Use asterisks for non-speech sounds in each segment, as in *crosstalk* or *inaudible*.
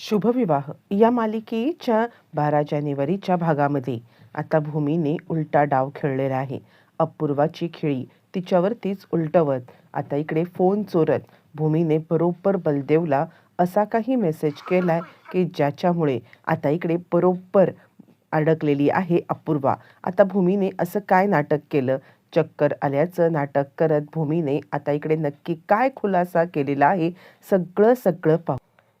शुभविवाह. या मालिकेच्या बारा जानेवारीच्या भागामध्ये आता भूमीने उलटा डाव खेळलेला आहे. अपूर्वाची खिळी. तिच्यावरतीच उलटवत. आता इकडे फोन चोरत. भूमीने बरोबर बलदेवला असा काही मेसेज केलाय की ज्याच्यामुळे आता इकडे बरोबर अडकलेली आहे अपूर्वा. आता भूमीने असं काय नाटक केलं? चक्कर आल्याचं नाटक करत भूमीने आता इकडे नक्की काय खुलासा केलेला आहे? सगळं सगळं पाहू.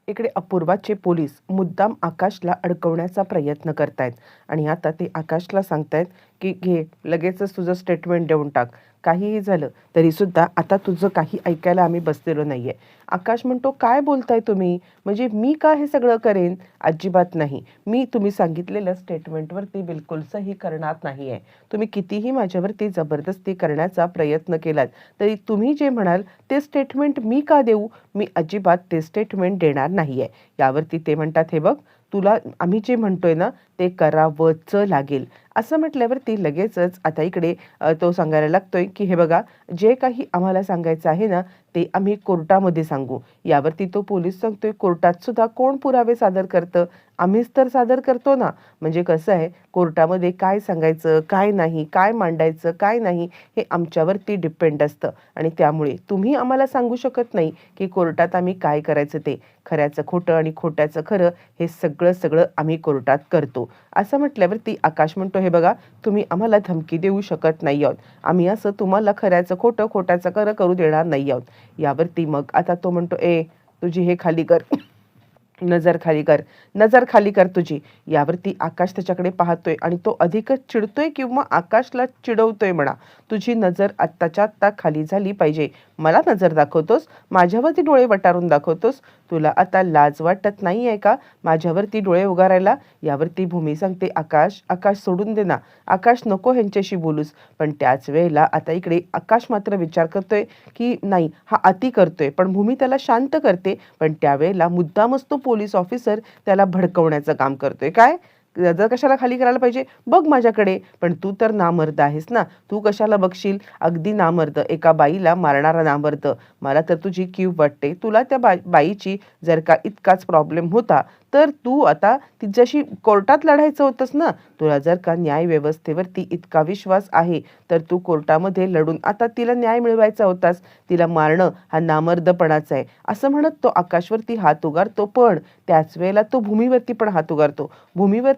इकडे अपूर्वाचे पोलीस मुद्दाम आकाशला अडकवण्याचा प्रयत्न करतायत. आणि आता ते आकाशला सांगतायत की घे लगेचच तुझं स्टेटमेंट देऊन टाक. काहीही झालं तरी सुद्धा आता तुझं काही ऐकायला आम्ही बसलेलो नाही आहे आकाश म्हणतो काय बोलताय तुम्ही? म्हणजे मी का हे सगळं करेन? अजिबात नाही. मी तुम्ही सांगितलेलं स्टेटमेंटवरती बिलकुल सही करणार नाही आहे तुम्ही कितीही माझ्यावरती जबरदस्ती करण्याचा प्रयत्न केलात तरी तुम्ही जे म्हणाल ते स्टेटमेंट मी का देऊ? मी अजिबात ते स्टेटमेंट देणार नाही आहे यावरती ते म्हणतात हे बघ तुला आम्ही जे म्हणतोय ना ते करावंच लागेल. असं म्हटल्यावरती लगेचच आता इकडे तो सांगायला लागतोय की हे बघा जे काही आम्हाला सांगायचं आहे ना ते आम्ही कोर्टामध्ये सांगू. यावरती तो पोलीस सांगतोय कोर्टात सुद्धा कोण पुरावे सादर करतं? आम्हीच तर सादर करतो ना. म्हणजे कसं आहे कोर्टामध्ये काय सांगायचं काय नाही काय मांडायचं काय नाही हे आमच्यावरती डिपेंड असतं. आणि त्यामुळे तुम्ही आम्हाला सांगू शकत नाही की कोर्टात आम्ही काय करायचं ते. खऱ्याचं खोटं आणि खोट्याचं खरं हे सगळं सगळं आम्ही कोर्टात करतो. असं म्हटल्यावरती आकाश म्हणतो हे बघा तुम्ही आम्हाला धमकी देऊ शकत नाही आहोत. आम्ही असं तुम्हाला खऱ्याचं खोटं खोट्याचं खरं करू देणार नाही आहोत. यावरती मग आता तो म्हणतो ए तुझी हे खाली कर. *laughs* नजर खाली कर. नजर खाली कर तुझी. यावरती आकाश त्याच्याकडे पाहतोय आणि तो अधिकच चिडतोय किंवा आकाशला चिडवतोय म्हणा. तुझी नजर आत्ताच्या आत्ता खाली झाली पाहिजे. मला नजर दाखवतोस माझ्यावरती डोळे वटारून दाखवतोस. तुला आता लाज वाटत नाही आहे का? माझ्यावरती डोळे उगारायला? यावरती भूमी सांगते आकाश आकाश सोडून दे ना. आकाश नको ह्यांच्याशी बोलूस. पण त्याच वेळेला आता इकडे आकाश मात्र विचार करतोय की नाही हा अति करतोय. पण भूमी त्याला शांत करते. पण त्यावेळेला मुद्दामच तो पोलीस ऑफिसर त्याला भडकवण्याचं काम करतोय. काय? जर कशाला खाली करायला पाहिजे बघ माझ्याकडे. पण तू तर नामर्द आहेस ना. तू कशाला बघशील? अगदी नामर्द. एका बाईला मारणारा नामर्द. मला तर तुझी कीव वाटते. तुला त्या बा बाईची जर का इतकाच प्रॉब्लेम होता तर तू आता तिच्याशी कोर्टात लढायचं होतंस ना. तुला जर का न्याय व्यवस्थेवरती इतका विश्वास आहे तर तू कोर्टामध्ये लढून आता तिला न्याय मिळवायचा होतास. तिला मारणं हा नामर्दपणाचा आहे. असं म्हणत तो आकाशवरती हात उगारतो. पण त्याच वेळेला तो भूमीवरती पण हात उगारतो.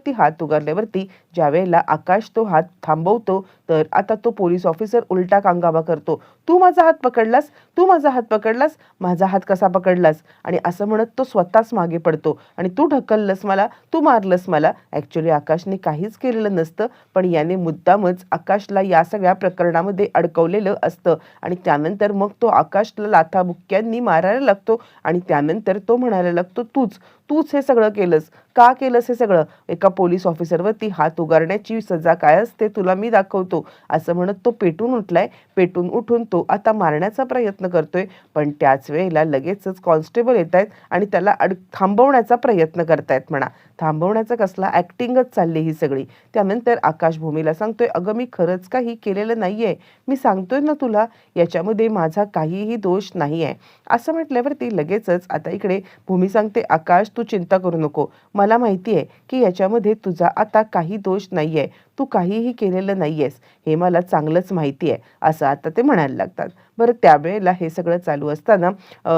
भूमीवरती हात उगारल्यावरती ज्या वेळेला आकाश तो हात थांबवतो तर आता तो पोलीस ऑफिसर उलटा कांगावा करतो. तू माझा हात पकडलास? तू माझा हात पकडलास? माझा हात कसा पकडलास? आणि असं म्हणत तो स्वतःच मागे पडतो. आणि तू ढकललंस मला? तू मारलंस मला? ॲक्च्युली आकाशने काहीच केलेलं नसतं पण याने मुद्दामच आकाशला या सगळ्या प्रकरणामध्ये अडकवलेलं असतं. आणि त्यानंतर मग तो आकाशला लाथाबुक्क्यांनी मारायला लागतो आणि त्यानंतर तो म्हणायला लागतो तूच तूच हे सगळं केलंस. का केलंस हे सगळं? एका पोलीस ऑफिसरवरती हात उगारण्याची सजा काय असते तुला मी दाखवतो. असं म्हणत तो पेटून उठलाय. पेटून उठून तो आता मारण्याचा प्रयत्न करतोय. पण त्याच वेळेला लगेचच कॉन्स्टेबल येत आहेत आणि त्याला अड थांबवण्याचा प्रयत्न करतायत म्हणा. थांबवण्याचा कसला ॲक्टिंगच चालली ही सगळी. त्यानंतर आकाश भूमीला सांगतोय अगं मी खरंच काही केलेलं नाही आहे मी सांगतोय ना तुला याच्यामध्ये माझा काहीही दोष नाही आहे असं म्हटल्यावरती लगेचच आता इकडे भूमी सांगते आकाश तू चिंता करू नको. मला माहिती आहे की याच्यामध्ये तुझा आता काही दोष नाही आहे तू काहीही केलेलं नाही आहेस हे मला चांगलंच माहिती आहे असं आता ते म्हणायला लागतात. बरं त्यावेळेला हे सगळं चालू असताना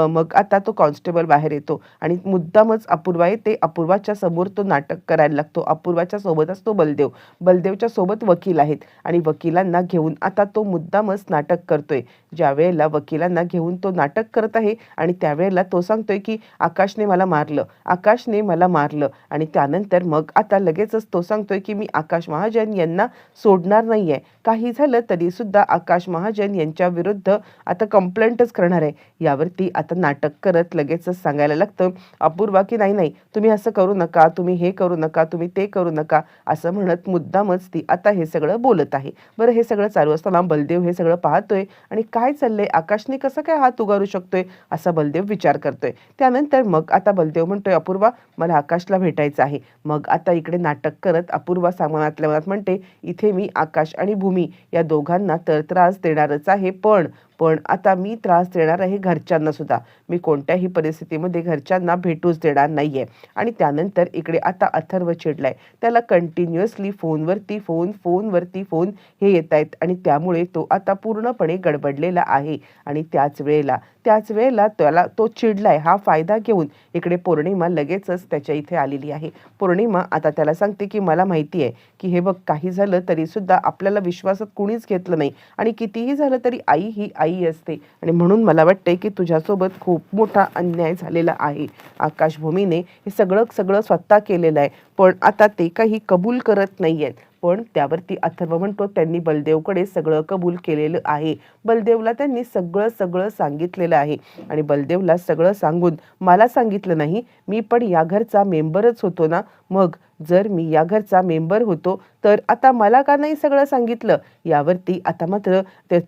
मग आता तो कॉन्स्टेबल बाहेर येतो आणि मुद्दामच अपूर्वा ते अपूर्वाच्या समोर तो नाटक करायला लागतो. अपूर्वाच्या सोबतच तो बलदेव. बलदेवच्या सोबत वकील आहेत आणि वकिलांना घेऊन आता तो मुद्दामच नाटक करतोय. ज्या वेळेला वकिलांना घेऊन तो नाटक करत आहे आणि त्यावेळेला तो सांगतोय की आकाशने मला मारलं. आकाशने मला मारलं. आणि त्यानंतर मग आता लगेचच तो सांगतोय की मी आकाश महाजन यांना सोडणार नाहीये. काही झालं तरी सुद्धा आकाश महाजन यांच्या विरुद्ध आता कंप्लेंटच करणार आहे. यावरती आता नाटक करत लगेचच सांगायला लागतं अपूर्वा की नाही नाही तुम्ही असं करू नका तुम्ही हे करू नका तुम्ही ते करू नका असं म्हणत मुद्दामच ती आता हे सगळं बोलत आहे. बरं हे सगळं चालू असताना बलदेव हे सगळं पाहतोय आणि काय चाललंय आकाशने कसं काय हात उगारू शकतोय असा बलदेव विचार करतोय. त्यानंतर मग आता बलदेव म्हणतोय अपूर्वा मला आकाशला भेटायचं आहे. मग आता इकडे नाटक करत अपूर्वा सामानातल्या मनात म्हणते इथे मी आकाश आणि भूमी या दोघांना तर त्रास देणारच आहे पण पण आता मी त्रास देणार आहे घरच्यांना सुद्धा. मी कोणत्याही परिस्थितीमध्ये घरच्यांना भेटूच देणार नाहीये. आणि त्यानंतर इकडे आता अथर्व चिडलाय. त्याला कंटिन्युअसली फोनवरती फोन फोनवरती फोन हे येत आहेत आणि त्यामुळे तो आता पूर्णपणे गडबडलेला आहे. आणि त्याच वेळेला त्याच वेळेला त्याला तो चिडलाय हा फायदा घेऊन इकडे पौर्णिमा लगेचच त्याच्या इथे आलेली आहे. पौर्णिमा आता त्याला सांगते की मला माहिती आहे की हे बघ काही झालं तरी सुद्धा आपल्याला विश्वासात कुणीच घेतलं नाही आणि कितीही झालं तरी आई ही आई असते आणि म्हणून मला वाटते की तुझ्यासोबत खूप मोठा अन्याय झालेला आहे. आकाशभूमीने हे सगळं सगळं स्वतः केलेलं आहे. पण आता ते काही कबूल करत नाही आहेत पण त्यावरती अथर्व म्हणतो त्यांनी बलदेवकडे सगळं कबूल केलेलं आहे. बलदेवला त्यांनी सगळं सगळं सांगितलेलं आहे. आणि बलदेवला सगळं सांगून मला सांगितलं नाही मी पण या घरचा मेंबरच होतो ना मग जर मी या घरचा मेंबर होतो तर आता मला का नाही सगळं सांगितलं? यावरती आता मात्र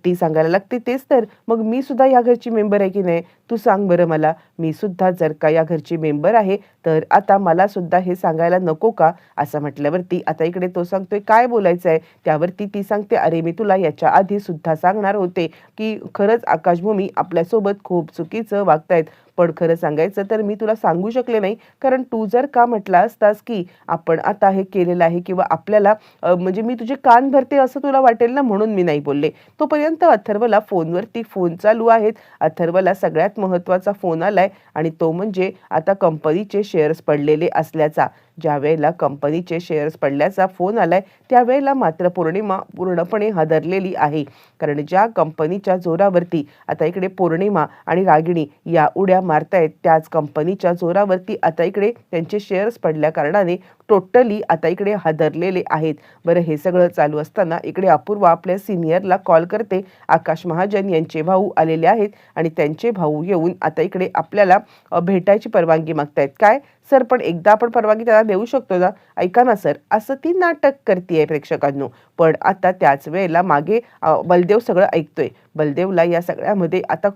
ती सांगायला लागते तेच तर. मग मी सुद्धा या घरची मेंबर आहे की नाही? तू सांग बरं मला. मी सुद्धा जर का या घरची मेंबर आहे तर आता मला सुद्धा हे सांगायला नको का? असं म्हटल्यावरती आता इकडे तो सांगतोय काय बोलायचं आहे? त्यावरती ती सांगते अरे मी तुला याच्या आधी सुद्धा सांगणार होते की खरंच आकाशभूमी आपल्यासोबत खूप चुकीचं वागतायत. पण खरं सांगायचं तर मी तुला सांगू शकले नाही. कारण तू जर का म्हटला असतास की आपण आता हे केलेलं आहे किंवा आपल्याला म्हणजे मी तुझे कान भरते असं तुला वाटेल ना म्हणून मी नाही बोलले. तोपर्यंत अथर्वला फोनवरती फोन चालू आहेत. अथर्वला सगळ्यात महत्त्वाचा फोन आलाय आणि तो म्हणजे आता कंपनीचे शेअर्स पडलेले असल्याचा. ज्यावेळेला कंपनीचे शेअर्स पडल्याचा फोन आलाय त्यावेळेला मात्र पौर्णिमा पूर्णपणे हादरलेली आहे. कारण ज्या कंपनीच्या जोरावरती आता इकडे पौर्णिमा आणि रागिणी या उड्या मारतायत त्याच कंपनीच्या जोरावरती आता इकडे त्यांचे शेअर्स पडल्या कारणाने टोटली आता इकडे हादरलेले आहेत. बरं हे सगळं चालू असताना इकडे अपूर्वा आपल्या सिनियरला कॉल करते. आकाश महाजन यांचे भाऊ आलेले आहेत आणि त्यांचे भाऊ येऊन आता इकडे आपल्याला भेटायची परवानगी मागतायत. काय? सर पण एकदा आपण परवानगी त्याला देऊ शकतो ना? ऐका ना सर असं ती नाटक करते प्रेक्षकांनो. पण आता त्याच वेळेला मागे बलदेव सगळं ऐकतोय. बलदेवला या सगळ्यामध्ये आता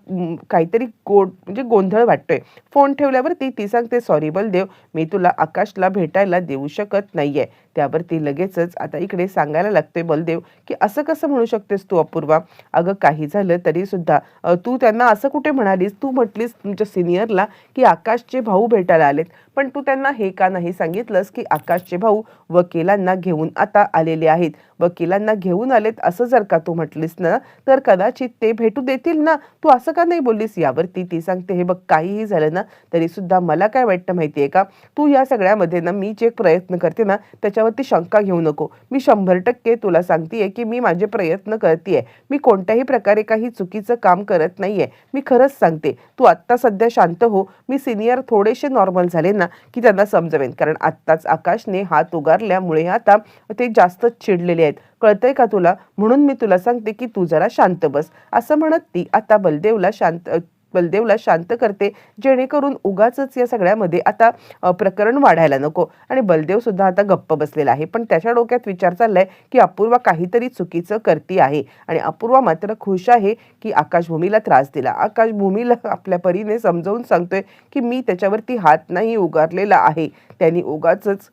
काहीतरी गोड म्हणजे गोंधळ वाटतोय. फोन ठेवल्यावरती ती सांगते सॉरी बलदेव मी तुला आकाशला भेटायला देऊ शकत नाहीये. त्यावरती लगेचच आता इकडे सांगायला लागते बलदेव की असं कसं म्हणू शकतेस तू अपूर्वा? अगं काही झालं तरी सुद्धा तू त्यांना असं कुठे म्हणालीस? तू म्हटलीस तुमच्या सिनियरला की आकाशचे भाऊ भेटायला आलेत. पण तू त्यांना हे का नाही सांगितलंस की आकाशचे भाऊ वकिलांना घेऊन आता आलेले आहेत? वकिलांना घेऊन आलेत असं जर का तू म्हटलीस ना तर कदाचित ते भेटू देतील ना? तू असं का नाही बोललीस? यावरती ती सांगते हे बघ काहीही झालं ना तरी सुद्धा मला काय वाटतं माहितीये का? तू या सगळ्यामध्ये ना मी जे प्रयत्न करते ना त्याच्या त्याच्यावरती शंका घेऊ नको. मी शंभर टक्के तुला सांगतेय की मी माझे प्रयत्न करतेय. मी कोणत्याही प्रकारे काही चुकीचं काम करत नाहीये. मी खरंच सांगते तू आत्ता सध्या शांत हो. मी सिनियर थोडेसे नॉर्मल झाले ना की त्यांना समजवेन. कारण आत्ताच आकाशने हात उगारल्यामुळे आता ते जास्त चिडलेले आहेत. कळतंय का तुला? म्हणून मी तुला सांगते की तू जरा शांत बस. असं म्हणत ती आता बलदेवला शांत बलदेवला शांत करते जेणेकरून उगाच या सगळ्यामध्ये आता प्रकरण वाढायला नको. आणि बलदेव सुद्धा आता गप्प बसलेला आहे. पण त्याच्या डोक्यात विचार चाललाय की अपूर्वा काहीतरी चुकीचं करती आहे. आणि अपूर्वा मात्र खुश आहे की आकाशभूमीला त्रास दिला. आकाशभूमीला आपल्या परीने समजावून सांगतोय की मी त्याच्यावरती हात नाही उगारलेला आहे. त्यांनी उगाचच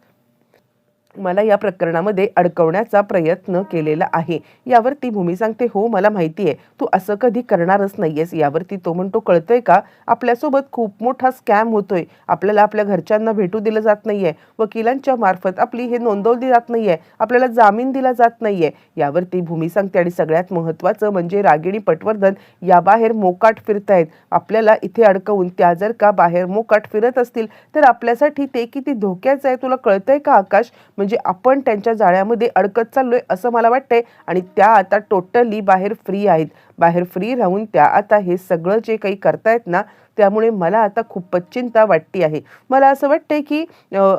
मला या प्रकरणामध्ये अडकवण्याचा प्रयत्न केलेला आहे. यावर ती भूमी सांगते हो मला माहिती आहे. तू असं कधी करणारच नाहीयेस. यावरती तो म्हणतो कळतोय का? आपल्यासोबत खूप मोठा स्कॅम होतोय. आपल्याला आपल्या घरच्यांना भेटू दिलं जात नाहीये. वकिलांच्या मार्फत आपली हे नोंदवली जात नाहीये. आपल्याला जामीन दिला जात नाहीये. यावरती भूमी सांगते आणि सगळ्यात महत्त्वाचं म्हणजे रागिणी पटवर्धन या बाहेर मोकाट फिरतायत. आपल्याला इथे अडकवून त्या जर का बाहेर मोकाट फिरत असतील तर आपल्यासाठी ते किती धोक्याचं आहे? तुला कळतंय का आकाश? म्हणजे म्हणजे आपण त्यांच्या जाळ्यामध्ये अडकत चाललोय असं मला वाटतंय. आणि त्या आता टोटली बाहेर फ्री आहेत. बाहेर फ्री राहून त्या आता हे सगळं जे काही करतायत ना त्यामुळे मला आता खूपच चिंता वाटते आहे. मला असं वाटतंय की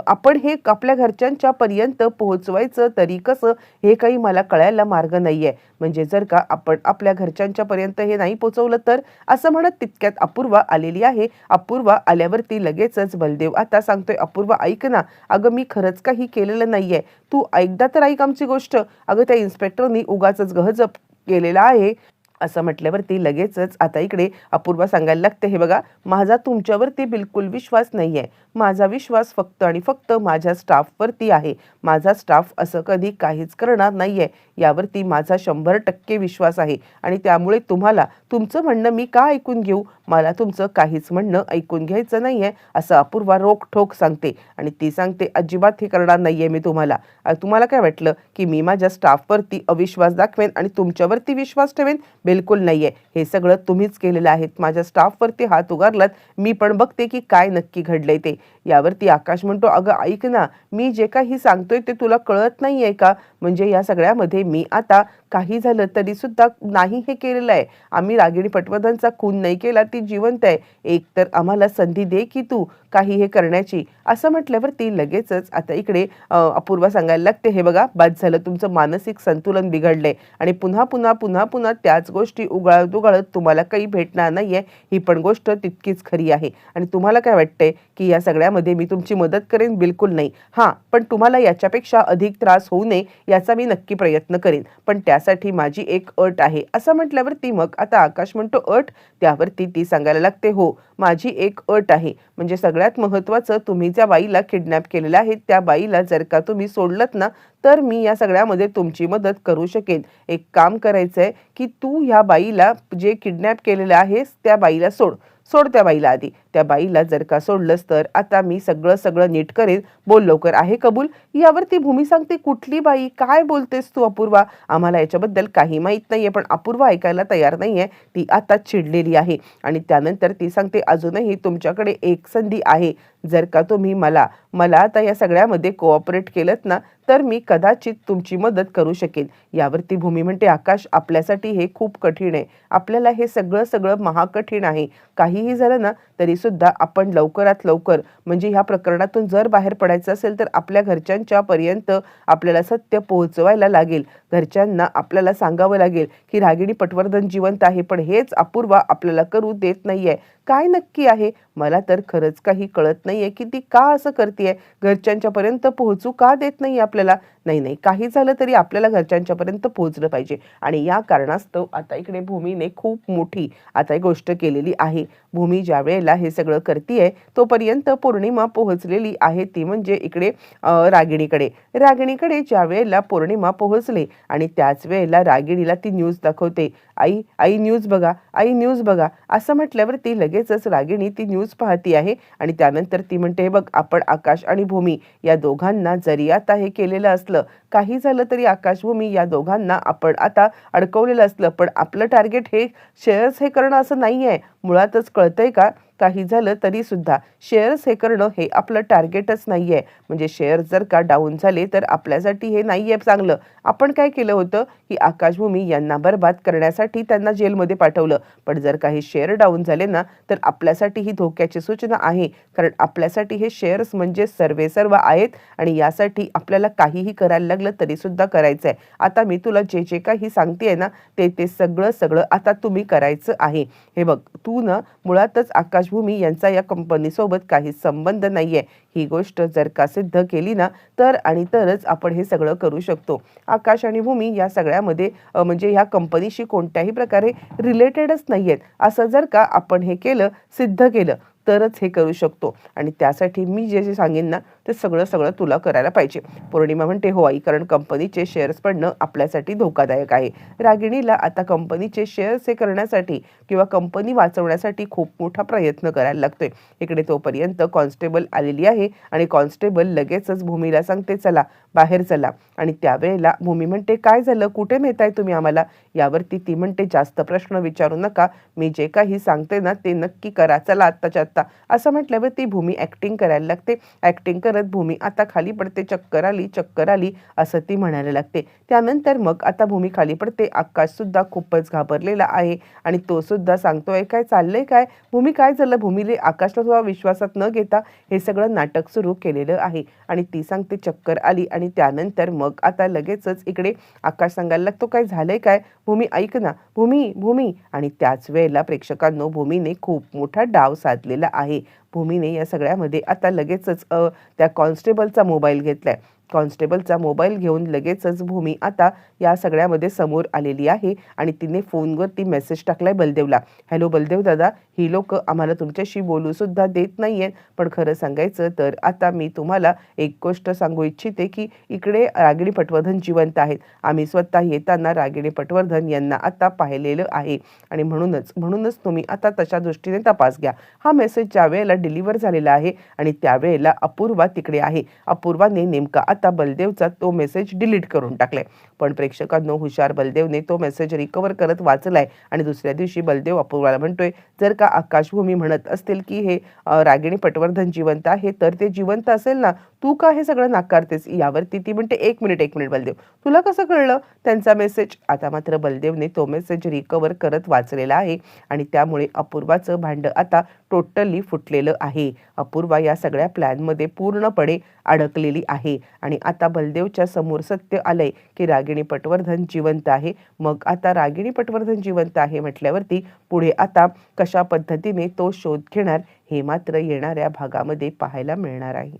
आपण हे आपल्या घरच्यांच्या पर्यंत पोहोचवायचं तरी कसं हे काही मला कळायला मार्ग नाही आहे म्हणजे जर का आपण आपल्या घरच्यांच्या पर्यंत हे नाही पोचवलं तर असं म्हणत तितक्यात अपूर्वा आलेली आहे. अपूर्वा आल्यावरती लगेचच बलदेव आता सांगतोय अपूर्वा ऐक ना अगं मी खरंच काही केलेलं नाही आहे तू एकदा तर ऐक आमची गोष्ट. अगं त्या इन्स्पेक्टरनी उगाच गहजप केलेला आहे. असं म्हटल्यावरती लगेचच आता इकडे अपूर्वा सांगायला लागते. हे बघा माझा तुमच्यावरती बिलकुल विश्वास नाही आहे माझा विश्वास फक्त आणि फक्त माझ्या स्टाफवरती आहे. माझा स्टाफ असं कधी काहीच करणार नाही आहे यावरती माझा शंभर टक्के विश्वास आहे. आणि त्यामुळे तुम्हाला तुमचं म्हणणं मी का ऐकून घेऊ? मला तुमचं काहीच म्हणणं ऐकून घ्यायचं नाही आहे असं अपूर्वा रोखठोक सांगते. आणि ती सांगते अजिबात हे करणार नाही आहे मी तुम्हाला. तुम्हाला काय वाटलं? की मी माझ्या स्टाफवरती अविश्वास दाखवेन आणि तुमच्यावरती विश्वास ठेवेन? बिलकुल नाही आहे हे सगळं तुम्हीच केलेलं आहे माझ्या स्टाफवरती हात उगारलात. मी पण बघते की काय नक्की घडलंय ते. यावरती आकाश म्हणतो अगं ऐक ना. मी जे काही सांगतोय ते तुला कळत नाही आहे का? म्हणजे या सगळ्यामध्ये मी आता काही झालं तरी सुद्धा नाही हे केलेलं आहे. आम्ही रागिणी पटवर्धनचा खून नाही केला ती जिवंत आहे. एक तर आम्हाला संधी दे की तू काही हे करण्याची. असं म्हटल्यावर ती लगेचच आता इकडे अपूर्वा सांगायला लागते हे बघा बाद झालं तुमचं मानसिक संतुलन बिघडलंय. आणि पुन्हा पुन्हा पुन्हा पुन्हा त्याच गोष्टी उगाळत उगाळत तुम्हाला काही भेटणार नाहीये. ही पण गोष्ट तितकीच खरी आहे. आणि तुम्हाला काय वाटतंय की या सगळ्यामध्ये मी तुमची मदत करेन? बिलकुल नाही. हां पण तुम्हाला याच्यापेक्षा अधिक त्रास होऊ नये याचा मी नक्की प्रयत्न करीन. पण त्यासाठी माझी एक अट आहे. असं म्हटल्यावरती मग आता आकाश म्हणतो अट? त्यावरती ती सांगायला लागते हो माझी एक अट आहे. म्हणजे सगळ्यात महत्त्वाचं तुम्ही ज्या बाईला किडनॅप केलेलं आहे त्या बाईला जर का तुम्ही सोडलत ना तर मी या सगळ्यामध्ये तुमची मदत करू शकेन. एक काम करायचं आहे की तू ह्या बाईला जे किडनॅप केलेलं आहेस त्या बाईला सोड. सोड त्या बाईला आधी. त्या बाईला जर का सोडलंस तर आता मी सगळं सगळं नीट करेन बोल लवकर. आहे कबूल? यावरती भूमी सांगते कुठली बाई? काय बोलतेस तू अपूर्वा? आम्हाला याच्याबद्दल काही माहीत नाहीये पण अपूर्वा ऐकायला तयार नाहीये. ती आता चिडलेली आहे. आणि त्यानंतर ती सांगते अजूनही तुमच्याकडे एक संधी आहे. जर का तुम्ही मला मला आता या सगळ्यामध्ये कोऑपरेट केलं ना तर मी कदाचित तुमची मदत करू शकेन. यावरती भूमी म्हणते आकाश आपल्यासाठी हे खूप कठीण आहे. आपल्याला हे सगळं सगळं महाकठीण आहे. काहीही झालं ना तरी सुद्धा आपण लवकरात लवकर म्हणजे ह्या प्रकरणातून जर बाहेर पडायचं असेल तर आपल्या घरच्यांच्या पर्यंत आपल्याला सत्य पोहोचवायला लागेल. घरच्यांना आपल्याला सांगावं लागेल की रागिणी पटवर्धन जिवंत आहे पण हेच अपूर्वा आपल्याला करू देत नाहीये. काय नक्की आहे? मला तर खरंच काही कळत नाहीये की ती का असं करते घरच्यांच्या पर्यंत पोहोचू का देत नाही आपल्याला? नाही नाही काही झालं तरी आपल्याला घरच्यांच्या पर्यंत पोहोचलं पाहिजे. आणि या कारणास्तव आता इकडे भूमीने खूप मोठी आता एक गोष्ट केलेली आहे. भूमी ज्या वेळेला हे सगळं करतीये तोपर्यंत पौर्णिमा पोहोचलेली आहे ती म्हणजे इकडे रागिणीकडे. रागिणीकडे ज्या वेळेला पौर्णिमा पोहोचले आणि त्याच वेळेला रागिणीला ती न्यूज दाखवते. आई आई न्यूज बघा आई न्यूज बघा असं म्हटल्यावर ती लगेच लगेचच रागिणी ती न्यूज पाहती आहे आणि त्यानंतर ती म्हणते हे बघ आपण आकाश आणि भूमी या दोघांना जरी आता हे केलेलं असलं काही झालं तरी आकाशभूमी या दोघांना आपण आता अडकवलेलं असलं पण आपलं टार्गेट हे शेअर्स हे करणं असं नाही आहे मुळातच कळतंय का? काही झालं तरी सुद्धा शेअर्स हे करणं हे आपलं टार्गेटच नाही आहे म्हणजे शेअर्स जर का डाऊन झाले तर आपल्यासाठी हे नाही आहे चांगलं. आपण काय केलं होतं? की आकाशभूमी यांना बरबाद करण्यासाठी त्यांना जेलमध्ये पाठवलं. पण जर काही शेअर डाऊन झाले ना तर आपल्यासाठी ही धोक्याची सूचना आहे. कारण आपल्यासाठी हे शेअर्स म्हणजे सर्वे सर्व आहेत आणि यासाठी आपल्याला काहीही करायला लागलं तरी सुद्धा करायचं आहे आता मी तुला जे जे काही सांगते ना ते ते सगळं सगळं आता तुम्ही करायचं आहे. हे बघ तू ना मुळातच आकाशभूमी यांचा या कंपनीसोबत काही संबंध नाही आहे ही गोष्ट जर का सिद्ध केली ना तर आणि तरच आपण हे सगळं करू शकतो. आकाश आणि भूमी या सगळ्यामध्ये म्हणजे ह्या कंपनीशी कोणत्याही प्रकारे रिलेटेडच नाही आहेत असं जर का आपण हे केलं सिद्ध केलं तरच हे करू शकतो. आणि त्यासाठी मी जे जे सांगेन ना ते सगळं सगळं तुला करायला पाहिजे. पौर्णिमा म्हणते हो आई कारण कंपनीचे शेअर्स पडणं आपल्यासाठी धोकादायक आहे. रागिणीला आता कंपनीचे शेअर्स हे करण्यासाठी किंवा कंपनी वाचवण्यासाठी खूप मोठा प्रयत्न करायला लागतोय. इकडे तोपर्यंत कॉन्स्टेबल आलेली आहे आणि कॉन्स्टेबल लगेचच भूमीला सांगते चला बाहेर चला. आणि त्यावेळेला भूमी म्हणते काय झालं? कुठे नेताय तुम्ही आम्हाला? यावरती ती म्हणते जास्त प्रश्न विचारू नका. मी जे काही सांगते ना ते नक्की करा. चला आत्ताच्या शकता. असं म्हटल्यावर ती भूमी ॲक्टिंग करायला लागते. ॲक्टिंग करत भूमी आता खाली पडते चक्कर आली चक्कर आली असं ती म्हणायला लागते. त्यानंतर मग आता भूमी खाली पडते आकाशसुद्धा खूपच घाबरलेला आहे आणि तो सुद्धा सांगतोय काय चाललंय काय? भूमी काय झालं? भूमीले आकाशला सुद्धा विश्वासात न घेता हे सगळं नाटक सुरू केलेलं आहे. आणि ती सांगते चक्कर आली. आणि त्यानंतर मग आता लगेचच इकडे आकाश सांगायला लागतो काय झालंय काय? भूमी ऐक ना. भूमी भूमी. आणि त्याच वेळेला प्रेक्षकांनो भूमीने खूप मोठा डाव साधलेला आहे. भूमीने या सगळ्यामध्ये आता लगेचच त्या कॉन्स्टेबलचा मोबाईल घेतला आहे कॉन्स्टेबलचा मोबाईल घेऊन लगेचच भूमी आता या सगळ्यामध्ये समोर आलेली आहे आणि तिने फोनवरती मेसेज टाकलाय बलदेवला. हॅलो बलदेव दादा ही लोक आम्हाला तुमच्याशी बोलू सुद्धा देत नाहीयेत पण खरं सांगायचं तर आता मी तुम्हाला एक गोष्ट सांगू इच्छिते की इकडे रागिणी पटवर्धन जिवंत आहेत. आम्ही स्वतः येताना रागिणी पटवर्धन यांना आता पाहिलेलं आहे आणि म्हणूनच म्हणूनच तुम्ही आता तशा दृष्टीने तपास घ्या. हा मेसेज ज्या वेळेला डिलिव्हर झालेला आहे आणि त्यावेळेला अपूर्वा तिकडे आहे. अपूर्वाने नेमका आता बलदेवचा तो मेसेज डिलीट करून टाकलाय. पण प्रेक्षकांनो हुशार बलदेवने तो मेसेज रिकवर करत वाचलाय. आणि दुसऱ्या दिवशी बलदेव अपूर्वाला म्हणतोय जर का आकाशभूमी म्हणत असतील की हे रागिणी पटवर्धन जिवंत आहे तर ते जिवंत असेल ना? तू का हे सगळं नाकारतेस? यावरती ती म्हणते एक मिनिट एक मिनिट बलदेव तुला कसं कळलं? त्यांचा मेसेज आता मात्र बलदेवने तो मेसेज रिकवर करत वाचलेला आहे. आणि त्यामुळे अपूर्वाचं भांडं आता टोटली फुटलेलं आहे. अपूर्वा या सगळ्या प्लॅनमध्ये पूर्णपणे अडकलेली आहे. आणि आता बलदेवच्या समोर सत्य आलंय की रागिणी पटवर्धन जिवंत आहे. मग आता रागिणी पटवर्धन जिवंत आहे म्हटल्यावरती पुढे आता कशा पद्धतीने तो शोध घेणार हे मात्र येणाऱ्या भागामध्ये पाहायला मिळणार आहे.